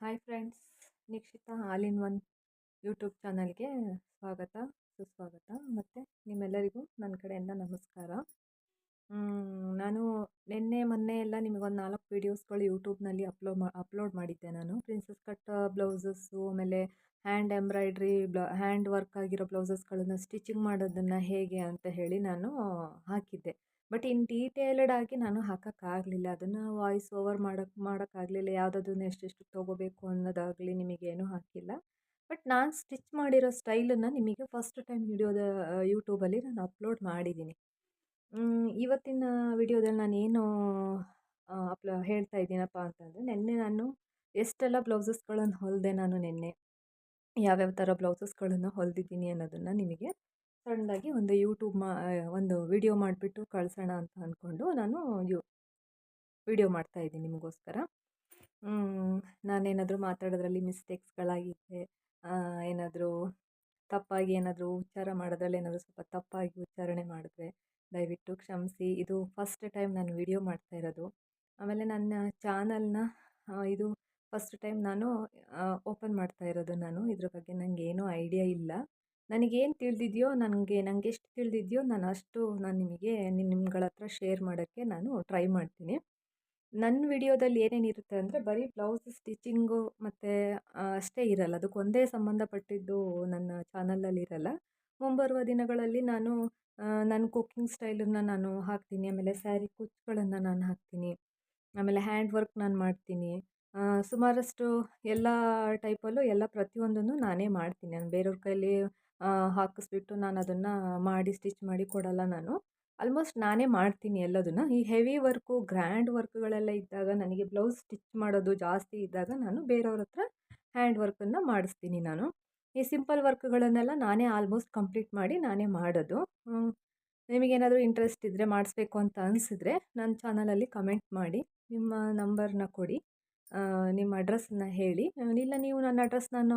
Hi friends Nikshita all in one YouTube ಚಾನಲ್ಗೆ ಸ್ವಾಗತ, ಸುಸ್ವಾಗತ. ಮತ್ತು ನಿಮ್ಮೆಲ್ಲರಿಗೂ ನನ್ನ ಕಡೆಯಿಂದ ನಮಸ್ಕಾರ. ನಾನು ನಿನ್ನೆ, ಮೊನ್ನೆ ಎಲ್ಲ ನಿಮಗೊಂದು ನಾಲ್ಕು ವೀಡಿಯೋಸ್ಗಳು ಯೂಟ್ಯೂಬ್ನಲ್ಲಿ ಅಪ್ಲೋಡ್ ಮಾ ಅಪ್ಲೋಡ್ ಮಾಡಿದ್ದೆ ನಾನು. ಪ್ರಿನ್ಸಸ್ ಕಟ್ ಬ್ಲೌಸಸ್ಸು ಆಮೇಲೆ ಹ್ಯಾಂಡ್ ಎಂಬ್ರಾಯ್ಡ್ರಿ ಬ್ಲ ಹ್ಯಾಂಡ್ ವರ್ಕ್ ಆಗಿರೋ ಬ್ಲೌಸಸ್ಗಳನ್ನು ಸ್ಟಿಚಿಂಗ್ ಮಾಡೋದನ್ನು ಹೇಗೆ ಅಂತ ಹೇಳಿ ನಾನು ಹಾಕಿದ್ದೆ. ಬಟ್ ಇನ್ ಡೀಟೇಲ್ಡ್ ಆಗಿ ನಾನು ಹಾಕೋಕ್ಕಾಗಲಿಲ್ಲ ಅದನ್ನು ವಾಯ್ಸ್ ಓವರ್ ಮಾಡೋಕ್ಕೆ ಮಾಡೋಕ್ಕಾಗಲಿಲ್ಲ ಯಾವುದಾದ್ರೂ ಎಷ್ಟೆಷ್ಟು ತೊಗೋಬೇಕು ಅನ್ನೋದಾಗಲಿ ನಿಮಗೇನೂ ಹಾಕಿಲ್ಲ. ಬಟ್ ನಾನು ಸ್ಟಿಚ್ ಮಾಡಿರೋ ಸ್ಟೈಲನ್ನು ನಿಮಗೆ ಫಸ್ಟ್ ಟೈಮ್ ವಿಡಿಯೋದ ಯೂಟ್ಯೂಬಲ್ಲಿ ನಾನು ಅಪ್ಲೋಡ್ ಮಾಡಿದ್ದೀನಿ ಇವತ್ತಿನ ವಿಡಿಯೋದಲ್ಲಿ ನಾನೇನು ಅಪ್ಲೋ, ಹೇಳ್ತಾ ಇದ್ದೀನಪ್ಪ ಅಂತಂದರೆ ನಿನ್ನೆ ನಾನು ಎಷ್ಟೆಲ್ಲ ಬ್ಲೌಸಸ್ಗಳನ್ನು ಹೊಲಿದೆ ನಾನು ನಿನ್ನೆ, ಯಾವ್ಯಾವ ಥರ ಬ್ಲೌಸಸ್ಗಳನ್ನು ಹೊಲಿದಿದ್ದೀನಿ ಅನ್ನೋದನ್ನು ನಿಮಗೆ ಸಣ್ಣದಾಗಿ ಒಂದು ಯೂಟ್ಯೂಬ್ ಮಾ ಒಂದು ವಿಡಿಯೋ ಮಾಡಿಬಿಟ್ಟು ಕಳಿಸೋಣ ಅಂತ ಅಂದ್ಕೊಂಡು ನಾನು ಯು ವಿಡಿಯೋ ಮಾಡ್ತಾಯಿದ್ದೀನಿ ನಿಮಗೋಸ್ಕರ. ನಾನೇನಾದರೂ ಮಾತಾಡೋದ್ರಲ್ಲಿ ಮಿಸ್ಟೇಕ್ಸ್ಗಳಾಗಿದ್ದರೆ ಏನಾದರೂ ತಪ್ಪಾಗಿ ಏನಾದರೂ ಉಚ್ಚಾರ ಮಾಡೋದ್ರಲ್ಲಿ ಏನಾದರೂ ಸ್ವಲ್ಪ ತಪ್ಪಾಗಿ ಉಚ್ಚಾರಣೆ ಮಾಡಿದ್ರೆ, ದಯವಿಟ್ಟು ಕ್ಷಮಿಸಿ. ಇದು ಫಸ್ಟ್ ಟೈಮ್ ನಾನು ವಿಡಿಯೋ ಮಾಡ್ತಾ ಇರೋದು. ಆಮೇಲೆ ನನ್ನ ಚಾನಲ್ನ ಇದು ಫಸ್ಟ್ ಟೈಮ್ ನಾನು ಓಪನ್ ಮಾಡ್ತಾ ಇರೋದು ನಾನು. ಇದ್ರ ಬಗ್ಗೆ ನನಗೇನೂ ಐಡಿಯಾ ಇಲ್ಲ. ನನಗೇನು ತಿಳಿದಿದೆಯೋ, ನನಗೆ ನನಗೆ ಎಷ್ಟು ತಿಳಿದಿದೆಯೋ, ನಾನು ಅಷ್ಟು ನಾನು ನಿಮಗೆ ನಿಮ್ಗಳ ಹತ್ರ ಶೇರ್ ಮಾಡೋಕ್ಕೆ ನಾನು ಟ್ರೈ ಮಾಡ್ತೀನಿ. ನನ್ನ ವಿಡಿಯೋದಲ್ಲಿ ಏನೇನಿರುತ್ತೆ ಅಂದರೆ ಬರೀ ಬ್ಲೌಸ್ ಸ್ಟಿಚಿಂಗು ಮತ್ತು ಅಷ್ಟೇ ಇರಲ್ಲ. ಅದಕ್ಕೆ ಒಂದೇ ಸಂಬಂಧಪಟ್ಟಿದ್ದು ನನ್ನ ಚಾನಲಲ್ಲಿ ಇರಲ್ಲ. ಮುಂಬರುವ ದಿನಗಳಲ್ಲಿ ನಾನು ನನ್ನ ಕುಕ್ಕಿಂಗ್ ಸ್ಟೈಲನ್ನು ನಾನು ಹಾಕ್ತೀನಿ. ಆಮೇಲೆ ಸ್ಯಾರಿ ಕುಚ್ಚುಗಳನ್ನು ನಾನು ಹಾಕ್ತೀನಿ. ಆಮೇಲೆ ಹ್ಯಾಂಡ್ ವರ್ಕ್ ನಾನು ಮಾಡ್ತೀನಿ. ಸುಮಾರಷ್ಟು ಎಲ್ಲ ಟೈಪಲ್ಲೂ ಎಲ್ಲ ಪ್ರತಿಯೊಂದನ್ನು ನಾನೇ ಮಾಡ್ತೀನಿ. ನಾನು ಬೇರೆಯವ್ರ ಕೈಲಿ ಹಾಕಿಸ್ಬಿಟ್ಟು ನಾನು ಅದನ್ನು ಮಾಡಿ, ಸ್ಟಿಚ್ ಮಾಡಿ ಕೊಡಲ್ಲ ನಾನು. ಆಲ್ಮೋಸ್ಟ್ ನಾನೇ ಮಾಡ್ತೀನಿ ಎಲ್ಲದನ್ನು. ಈ ಹೆವಿ ವರ್ಕು, ಗ್ರ್ಯಾಂಡ್ ವರ್ಕ್ಗಳೆಲ್ಲ ಇದ್ದಾಗ ನನಗೆ ಬ್ಲೌಸ್ ಸ್ಟಿಚ್ ಮಾಡೋದು ಜಾಸ್ತಿ ಇದ್ದಾಗ ನಾನು ಬೇರೆಯವ್ರ ಹತ್ರ ಹ್ಯಾಂಡ್ ವರ್ಕನ್ನು ಮಾಡಿಸ್ತೀನಿ ನಾನು. ಈ ಸಿಂಪಲ್ ವರ್ಕ್ಗಳನ್ನೆಲ್ಲ ನಾನೇ ಆಲ್ಮೋಸ್ಟ್ ಕಂಪ್ಲೀಟ್ ಮಾಡಿ ನಾನೇ ಮಾಡೋದು. ನಿಮಗೇನಾದರೂ ಇಂಟ್ರೆಸ್ಟ್ ಇದ್ದರೆ ಮಾಡಿಸ್ಬೇಕು ಅಂತ ಅನಿಸಿದ್ರೆ ನನ್ನ ಚಾನಲಲ್ಲಿ ಕಮೆಂಟ್ ಮಾಡಿ, ನಿಮ್ಮ ನಂಬರ್ನ ಕೊಡಿ. ನಿಮ್ಮ ಅಡ್ರೆಸ್ಸನ್ನ ಹೇಳಿ. ಇಲ್ಲ, ನೀವು ನನ್ನ ಅಡ್ರೆಸ್ ನಾನು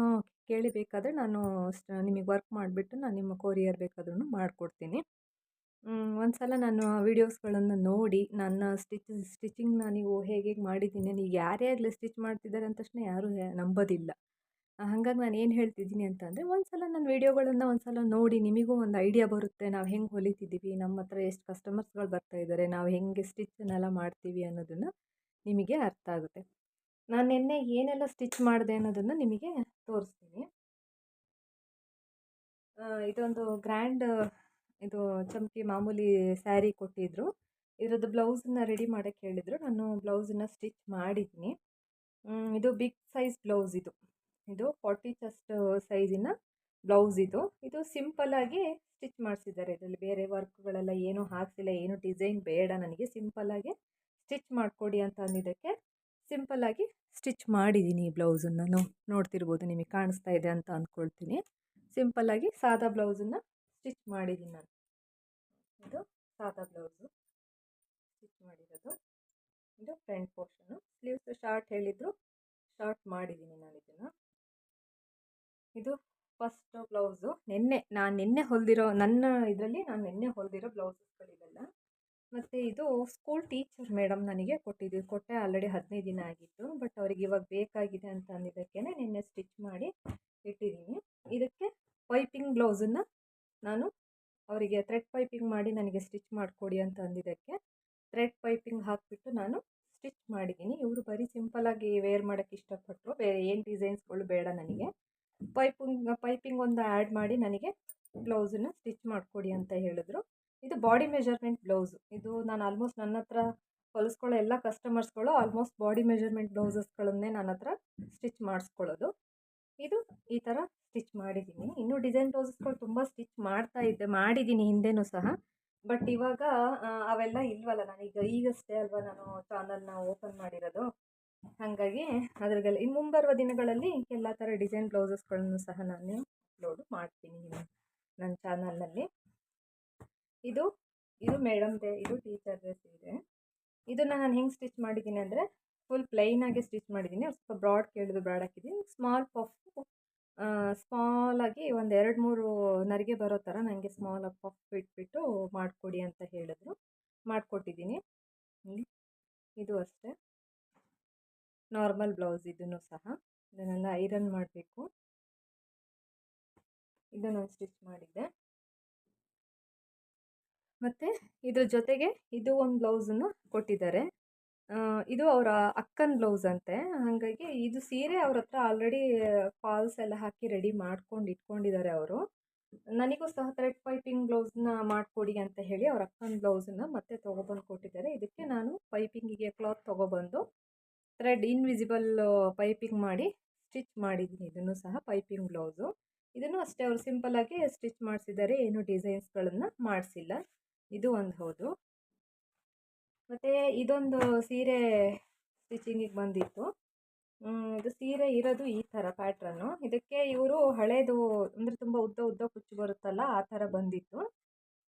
ಕೇಳಿ ಬೇಕಾದರೆ ನಾನು ನಿಮಗೆ ವರ್ಕ್ ಮಾಡಿಬಿಟ್ಟು ನಾನು ನಿಮ್ಮ ಕೊರಿಯರ್ ಬೇಕಾದ್ರೂ ಮಾಡಿಕೊಡ್ತೀನಿ. ಒಂದು ಸಲ ನಾನು ವೀಡಿಯೋಸ್ಗಳನ್ನು ನೋಡಿ, ನನ್ನ ಸ್ಟಿಚ್, ಸ್ಟಿಚಿಂಗ್ನ ನೀವು ಹೇಗೆ ಮಾಡಿದ್ದೀನಿ, ನೀವು ಯಾರೇ ಆಗಲಿ ಸ್ಟಿಚ್ ಮಾಡ್ತಿದ್ದಾರೆ ಅಂದ ತಕ್ಷಣ ಯಾರೂ ನಂಬೋದಿಲ್ಲ. ಹಾಗಾಗಿ ನಾನು ಏನು ಹೇಳ್ತಿದ್ದೀನಿ ಅಂತಂದರೆ ಒಂದು ಸಲ ನನ್ನ ವೀಡಿಯೋಗಳನ್ನು ಒಂದು ಸಲ ನೋಡಿ, ನಿಮಗೂ ಒಂದು ಐಡಿಯಾ ಬರುತ್ತೆ, ನಾವು ಹೆಂಗೆ ಹೊಲಿತಿದ್ದೀವಿ, ನಮ್ಮ ಹತ್ರ ಎಷ್ಟು ಕಸ್ಟಮರ್ಸ್ಗಳು ಬರ್ತಾಯಿದ್ದಾರೆ ನಾವು ಹೆಂಗೆ ಸ್ಟಿಚ್ಚನ್ನೆಲ್ಲ ಮಾಡ್ತೀವಿ ಅನ್ನೋದನ್ನು ನಿಮಗೆ ಅರ್ಥ ಆಗುತ್ತೆ. ನಾನು ನಿನ್ನೆ ಏನೆಲ್ಲ ಸ್ಟಿಚ್ ಮಾಡಿದೆ ಅನ್ನೋದನ್ನು ನಿಮಗೆ ತೋರಿಸ್ತೀನಿ. ಇದೊಂದು ಗ್ರ್ಯಾಂಡ್, ಇದು ಚಮಕಿ ಮಾಮೂಲಿ ಸ್ಯಾರಿ ಕೊಟ್ಟಿದ್ದರು ಇದರದ್ದು ಬ್ಲೌಸನ್ನ ರೆಡಿ ಮಾಡೋಕ್ಕೆ ಹೇಳಿದರು. ನಾನು ಬ್ಲೌಸನ್ನು ಸ್ಟಿಚ್ ಮಾಡಿದ್ದೀನಿ ಇದು ಬಿಗ್ ಸೈಜ್ ಬ್ಲೌಸ್ ಇದು. ಇದು ಫಾರ್ಟಿ ಚೆಸ್ಟ್ ಸೈಜಿನ ಬ್ಲೌಸ್ ಇದು. ಇದು ಸಿಂಪಲ್ಲಾಗಿ ಸ್ಟಿಚ್ ಮಾಡಿಸಿದ್ದಾರೆ. ಇದರಲ್ಲಿ ಬೇರೆ ವರ್ಕ್ಗಳೆಲ್ಲ ಏನೂ ಹಾಕ್ಸಿಲ್ಲ, ಏನು ಡಿಸೈನ್ ಬೇಡ. ನನಗೆ ಸಿಂಪಲ್ಲಾಗಿ ಸ್ಟಿಚ್ ಮಾಡಿಕೊಡಿ ಅಂತ ಅಂದಿದ್ದಕ್ಕೆ ಸಿಂಪಲ್ಲಾಗಿ ಸ್ಟಿಚ್ ಮಾಡಿದ್ದೀನಿ ಈ ಬ್ಲೌಸನ್ನು. ನೋಡ್ತಿರ್ಬೋದು ನಿಮಗೆ ಕಾಣಿಸ್ತಾ ಇದೆ ಅಂತ ಅಂದ್ಕೊಳ್ತೀನಿ. ಸಿಂಪಲ್ಲಾಗಿ ಸಾದಾ ಬ್ಲೌಸನ್ನು ಸ್ಟಿಚ್ ಮಾಡಿದ್ದೀನಿ ನಾನು. ಇದು ಸಾದಾ ಬ್ಲೌಸು. ಸ್ಟಿಚ್ ಮಾಡಿರೋದು. ಇದು ಫ್ರಂಟ್ ಪೋರ್ಷನು ಸ್ಲೀವ್ಸ್ ಶಾರ್ಟ್ ಹೇಳಿದ್ರು ಶಾರ್ಟ್ ಮಾಡಿದ್ದೀನಿ ನಾನು ಇದನ್ನು. ಇದು ಫಸ್ಟ್ ಬ್ಲೌಸು. ನಿನ್ನೆ, ನಾನು ನಿನ್ನೆ ಹೊಲಿದಿರೋ ನನ್ನ ಇದರಲ್ಲಿ ನಾನು ನಿನ್ನೆ ಹೊಲಿದಿರೋ ಬ್ಲೌಸಸ್ಗಳಿವೆಲ್ಲ ಮತ್ತು ಇದು ಸ್ಕೂಲ್ ಟೀಚರ್ ಮೇಡಮ್ ನನಗೆ ಕೊಟ್ಟಿದ್ದು ಕೊಟ್ಟೆ ಆಲ್ರೆಡಿ ಹದಿನೈದು ದಿನ ಆಗಿತ್ತು ಬಟ್ ಅವ್ರಿಗೆ ಇವಾಗ ಬೇಕಾಗಿದೆ ಅಂತ ಅಂದಿದ್ದಕ್ಕೇ ನಿನ್ನೆ ಸ್ಟಿಚ್ ಮಾಡಿ ಇಟ್ಟಿದ್ದೀನಿ. ಇದಕ್ಕೆ ಪೈಪಿಂಗ್ ಬ್ಲೌಸನ್ನು ನಾನು ಅವರಿಗೆ ಥ್ರೆಡ್ ಪೈಪಿಂಗ್ ಮಾಡಿ ನನಗೆ ಸ್ಟಿಚ್ ಮಾಡಿಕೊಡಿ ಅಂತ ಅಂದಿದ್ದಕ್ಕೆ ಥ್ರೆಡ್ ಪೈಪಿಂಗ್ ಹಾಕಿಬಿಟ್ಟು ನಾನು ಸ್ಟಿಚ್ ಮಾಡಿದ್ದೀನಿ. ಇವರು ಬರೀ ಸಿಂಪಲಾಗಿ ವೇರ್ ಮಾಡೋಕ್ಕೆ ಇಷ್ಟಪಟ್ಟರು ಬೇರೆ ಏನು ಡಿಸೈನ್ಸ್ಗಳು ಬೇಡ ನನಗೆ. ಪೈಪಿಂಗ್ ಪೈಪಿಂಗ್ ಒಂದು ಆ್ಯಡ್ ಮಾಡಿ ನನಗೆ ಬ್ಲೌಸನ್ನು ಸ್ಟಿಚ್ ಮಾಡಿಕೊಡಿ ಅಂತ ಹೇಳಿದ್ರು. ಇದು ಬಾಡಿ ಮೆಜರ್ಮೆಂಟ್ ಬ್ಲೌಸು. ಇದು ನಾನು ಆಲ್ಮೋಸ್ಟ್ ನನ್ನ ಹತ್ರ ಹೊಲಿಸ್ಕೊಳ್ಳೋ ಎಲ್ಲ ಕಸ್ಟಮರ್ಸ್ಗಳು ಆಲ್ಮೋಸ್ಟ್ ಬಾಡಿ ಮೆಜರ್ಮೆಂಟ್ ಬ್ಲೌಸಸ್ಗಳನ್ನೇ ನನ್ನ ಹತ್ರ ಸ್ಟಿಚ್ ಮಾಡಿಸ್ಕೊಳ್ಳೋದು. ಇದು ಈ ಥರ ಸ್ಟಿಚ್ ಮಾಡಿದ್ದೀನಿ. ಇನ್ನೂ ಡಿಸೈನ್ ಬ್ಲೌಸಸ್ಗಳು ತುಂಬ ಸ್ಟಿಚ್ ಮಾಡ್ತಾ ಇದ್ದೆ, ಮಾಡಿದ್ದೀನಿ ಹಿಂದೆನೂ ಸಹ. ಬಟ್ ಇವಾಗ ಅವೆಲ್ಲ ಇಲ್ವಲ್ಲ ನಾನೀಗ ಈಗಷ್ಟೇ ಅಲ್ವಾ ನಾನು ಚಾನಲ್ನ ಓಪನ್ ಮಾಡಿರೋದು. ಹಾಗಾಗಿ ಅದ್ರಗೆಲ್ಲ, ಇನ್ನು ಮುಂಬರುವ ದಿನಗಳಲ್ಲಿ ಎಲ್ಲ ಥರ ಡಿಸೈನ್ ಬ್ಲೌಸಸ್ಗಳನ್ನು ಸಹ ನಾನು ಅಪ್ಲೋಡ್ ಮಾಡ್ತೀನಿ ನನ್ನ ಚಾನಲ್ನಲ್ಲಿ. ಇದು ಇದು ಮೇಡಮ್ದೆ, ಇದು ಟೀಚರ್ ಸೀರೆ. ಇದೆ ಇದನ್ನು ನಾನು ಹೆಂಗೆ ಸ್ಟಿಚ್ ಮಾಡಿದ್ದೀನಿ ಅಂದರೆ, ಫುಲ್ ಪ್ಲೈನಾಗಿ ಸ್ಟಿಚ್ ಮಾಡಿದ್ದೀನಿ ಸ್ವಲ್ಪ ಬ್ರಾಡ್ ಕೇಳಿದ್ರು ಬ್ರಾಡ್ ಹಾಕಿದ್ದೀನಿ ಸ್ಮಾಲ್ ಪಫ್ ಸ್ಮಾಲಾಗಿ ಒಂದು ಎರಡು ಮೂರು ನರಿಗೆ ಬರೋ ಥರ ನನಗೆ ಸ್ಮಾಲಾಗಿ ಪಫ್ ಇಟ್ಬಿಟ್ಟು ಮಾಡಿಕೊಡಿ ಅಂತ ಹೇಳಿದ್ರು. ಮಾಡಿಕೊಟ್ಟಿದ್ದೀನಿ ಇದು ಅಷ್ಟೇ. ನಾರ್ಮಲ್ ಬ್ಲೌಸ್ ಇದನ್ನು ಸಹ. ಇದನ್ನೆಲ್ಲ ಐರನ್ ಮಾಡಬೇಕು. ಇದನ್ನು ಸ್ಟಿಚ್ ಮಾಡಿದ್ದೆ. ಮತ್ತು ಇದ್ರ ಜೊತೆಗೆ ಇದು ಒಂದು ಬ್ಲೌಸನ್ನು ಕೊಟ್ಟಿದ್ದಾರೆ. ಇದು ಅವರ ಅಕ್ಕನ ಬ್ಲೌಸ್ ಅಂತೆ. ಹಾಗಾಗಿ ಇದು ಸೀರೆ ಅವ್ರ ಹತ್ರ ಆಲ್ರೆಡಿ ಫಾಲ್ಸ್ ಎಲ್ಲ ಹಾಕಿ ರೆಡಿ ಮಾಡ್ಕೊಂಡು ಇಟ್ಕೊಂಡಿದ್ದಾರೆ ಅವರು. ನನಗೂ ಸಹ ಥ್ರೆಡ್ ಪೈಪಿಂಗ್ ಬ್ಲೌಸ್ನ ಮಾಡಿಕೊಡಿ ಅಂತ ಹೇಳಿ ಅವ್ರ ಅಕ್ಕನ ಬ್ಲೌಸನ್ನು ಮತ್ತೆ ತೊಗೊಬಂದು ಕೊಟ್ಟಿದ್ದಾರೆ. ಇದಕ್ಕೆ ನಾನು ಪೈಪಿಂಗಿಗೆ ಕ್ಲಾತ್ ತೊಗೊಬಂದು ಥ್ರೆಡ್ ಇನ್ವಿಸಿಬಲ್ ಪೈಪಿಂಗ್ ಮಾಡಿ ಸ್ಟಿಚ್ ಮಾಡಿದ್ದೀನಿ. ಇದನ್ನು ಸಹ ಪೈಪಿಂಗ್ ಬ್ಲೌಸು. ಇದನ್ನು ಅಷ್ಟೇ ಅವರು ಸಿಂಪಲ್ಲಾಗಿ ಸ್ಟಿಚ್ ಮಾಡಿಸಿದ್ದಾರೆ. ಏನು ಡಿಸೈನ್ಸ್ಗಳನ್ನು ಮಾಡಿಸಿಲ್ಲ. ಇದು ಒಂದು ಹೌದು. ಮತ್ತು ಇದೊಂದು ಸೀರೆ ಸ್ಟಿಚಿಂಗಿಗೆ ಬಂದಿತ್ತು. ಇದು ಸೀರೆ ಇರೋದು ಈ ಥರ ಪ್ಯಾಟ್ರನ್ನು ಇದಕ್ಕೆ ಇವರು ಹಳೇದು ಅಂದರೆ ತುಂಬ ಉದ್ದ ಉದ್ದ ಕುಚ್ಚು ಬರುತ್ತಲ್ಲ ಆ ಥರ ಬಂದಿತ್ತು.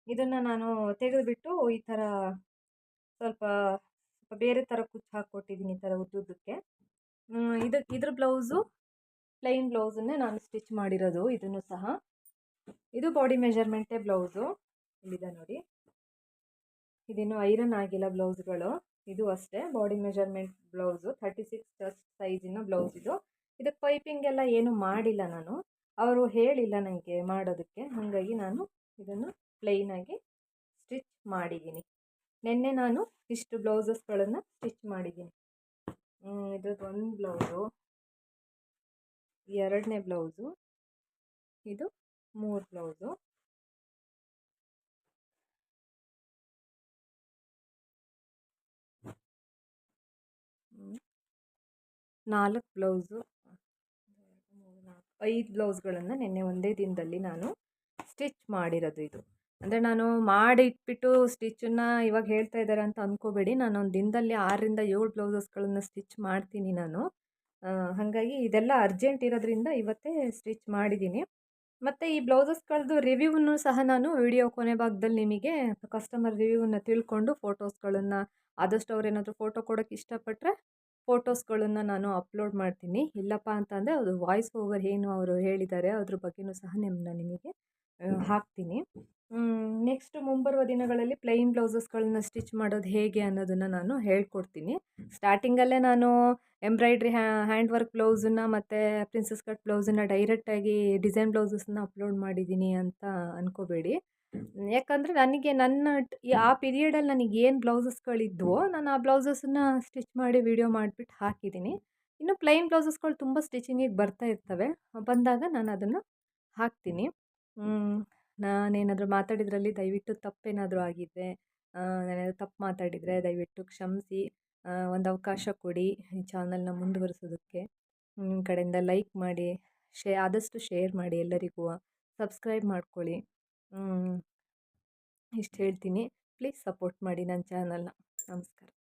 ಇದನ್ನು ನಾನು ತೆಗೆದುಬಿಟ್ಟು ಈ ಥರ ಸ್ವಲ್ಪ ಸ್ವಲ್ಪ ಬೇರೆ ಥರ ಕುಚ್ಚು ಹಾಕ್ಕೊಟ್ಟಿದ್ದೀನಿ ಈ ಥರ ಉದ್ದುದ್ದಕ್ಕೆ ಇದು, ಇದ್ರ ಬ್ಲೌಸು ಪ್ಲೈನ್ ಬ್ಲೌಸನ್ನೇ ನಾನು ಸ್ಟಿಚ್ ಮಾಡಿರೋದು ಇದನ್ನು ಸಹ. ಇದು ಬಾಡಿ ಮೆಜರ್ಮೆಂಟೇ ಬ್ಲೌಸು ಇಲ್ಲಿದೆ ನೋಡಿ. ಇದಿನ್ನು ಐರನ್ ಆಗಿಲ್ಲ ಬ್ಲೌಸ್ಗಳು. ಇದು ಅಷ್ಟೇ body measurement blouse thirty six just ಸೈಜಿನ blouse ಇದು. ಇದಕ್ಕೆ ಪೈಪಿಂಗ್ ಎಲ್ಲ ಏನು ಮಾಡಿಲ್ಲ ನಾನು. ಅವರು ಹೇಳಿಲ್ಲ ನನಗೆ ಮಾಡೋದಕ್ಕೆ, ಹಾಗಾಗಿ ನಾನು ಇದನ್ನು ಪ್ಲೈನಾಗಿ ಸ್ಟಿಚ್ ಮಾಡಿದ್ದೀನಿ. ನಿನ್ನೆ ನಾನು ಇಷ್ಟು ಬ್ಲೌಸಸ್ಗಳನ್ನು ಸ್ಟಿಚ್ ಮಾಡಿದ್ದೀನಿ. ಇದ್ರದ್ದು ಒಂದು ಬ್ಲೌಸು, ಎರಡನೇ ಬ್ಲೌಸು, ಇದು ಮೂರು ಬ್ಲೌಸು. ನಾಲ್ಕು ಬ್ಲೌಸು, ಐದು ಬ್ಲೌಸ್ಗಳನ್ನು ನಿನ್ನೆ ಒಂದೇ ದಿನದಲ್ಲಿ ನಾನು ಸ್ಟಿಚ್ ಮಾಡಿರೋದು ಇದು. ಅಂದರೆ ನಾನು ಮಾಡಿಟ್ಬಿಟ್ಟು ಸ್ಟಿಚ್ಚನ್ನು ಇವಾಗ ಹೇಳ್ತಾ ಇದ್ದಾರೆ ಅಂತ ಅಂದ್ಕೋಬೇಡಿ ನಾನು ಒಂದು ದಿನದಲ್ಲಿ ಆರರಿಂದ ಏಳು ಬ್ಲೌಸಸ್ಗಳನ್ನು ಸ್ಟಿಚ್ ಮಾಡ್ತೀನಿ ನಾನು. ಹಾಗಾಗಿ ಇದೆಲ್ಲ ಅರ್ಜೆಂಟ್ ಇರೋದ್ರಿಂದ ಇವತ್ತೇ ಸ್ಟಿಚ್ ಮಾಡಿದ್ದೀನಿ. ಮತ್ತು ಈ ಬ್ಲೌಸಸ್ಗಳದ್ದು ರಿವ್ಯೂವನ್ನು ಸಹ ನಾನು ವಿಡಿಯೋ ಕೊನೆ ಭಾಗದಲ್ಲಿ ನಿಮಗೆ ಕಸ್ಟಮರ್ ರಿವ್ಯೂವನ್ನು ತಿಳ್ಕೊಂಡು ಫೋಟೋಸ್ಗಳನ್ನು, ಆದಷ್ಟು ಅವ್ರೇನಾದರೂ ಫೋಟೋ ಕೊಡೋಕ್ಕೆ ಇಷ್ಟಪಟ್ಟರೆ ಫೋಟೋಸ್ಗಳನ್ನು ನಾನು ಅಪ್ಲೋಡ್ ಮಾಡ್ತೀನಿ. ಇಲ್ಲಪ್ಪ ಅಂತಂದರೆ ಅದು ವಾಯ್ಸ್ ಓವರ್ ಏನು ಅವರು ಹೇಳಿದ್ದಾರೆ ಅದ್ರ ಬಗ್ಗೆಯೂ ಸಹ ನಿಮ್ಮನ್ನ ನಿಮಗೆ ಹಾಕ್ತೀನಿ. ನೆಕ್ಸ್ಟ್ ಮುಂಬರುವ ದಿನಗಳಲ್ಲಿ ಪ್ಲೈನ್ ಬ್ಲೌಸಸ್ಗಳನ್ನ ಸ್ಟಿಚ್ ಮಾಡೋದು ಹೇಗೆ ಅನ್ನೋದನ್ನು ನಾನು ಹೇಳ್ಕೊಡ್ತೀನಿ. ಸ್ಟಾರ್ಟಿಂಗಲ್ಲೇ ನಾನು ಎಂಬ್ರಾಯ್ಡ್ರಿ ಹ್ಯಾಂಡ್ ವರ್ಕ್ ಬ್ಲೌಸನ್ನು ಮತ್ತು ಪ್ರಿನ್ಸಸ್ ಕಟ್ ಬ್ಲೌಸನ್ನು ಡೈರೆಕ್ಟಾಗಿ ಡಿಸೈನ್ ಬ್ಲೌಸಸ್ನ ಅಪ್ಲೋಡ್ ಮಾಡಿದ್ದೀನಿ ಅಂತ ಅಂದ್ಕೋಬೇಡಿ ಯಾಕಂದರೆ ನನಗೆ ನನ್ನ ಆ ಪೀರಿಯಡಲ್ಲಿ ನನಗೆ ಏನು ಬ್ಲೌಸಸ್ಗಳಿದ್ವೋ ನಾನು ಆ ಬ್ಲೌಸಸನ್ನು ಸ್ಟಿಚ್ ಮಾಡಿ ವಿಡಿಯೋ ಮಾಡಿಬಿಟ್ಟು ಹಾಕಿದ್ದೀನಿ. ಇನ್ನು ಪ್ಲೈನ್ ಬ್ಲೌಸಸ್ಗಳು ತುಂಬ ಸ್ಟಿಚಿಂಗಿಗೆ ಬರ್ತಾ ಇರ್ತವೆ. ಬಂದಾಗ ನಾನು ಅದನ್ನು ಹಾಕ್ತೀನಿ. ನಾನೇನಾದರೂ ಮಾತಾಡಿದ್ರಲ್ಲಿ ದಯವಿಟ್ಟು ತಪ್ಪೇನಾದರೂ ಆಗಿದ್ರೆ ನಾನೇನಾದರೂ ತಪ್ಪು ಮಾತಾಡಿದರೆ ದಯವಿಟ್ಟು ಕ್ಷಮಿಸಿ ಒಂದು ಅವಕಾಶ ಕೊಡಿ ಈ ಚಾನಲ್ನ ಮುಂದುವರಿಸೋದಕ್ಕೆ. ನಿಮ್ಮ ಕಡೆಯಿಂದ ಲೈಕ್ ಮಾಡಿ ಶೇ ಆದಷ್ಟು ಶೇರ್ ಮಾಡಿ ಎಲ್ಲರಿಗೂ. ಸಬ್ಸ್ಕ್ರೈಬ್ ಮಾಡ್ಕೊಳ್ಳಿ. ಇಷ್ಟು ಹೇಳ್ತೀನಿ. ಪ್ಲೀಸ್ ಸಪೋರ್ಟ್ ಮಾಡಿ ನನ್ನ ಚಾನಲ್ನ. ನಮಸ್ಕಾರ.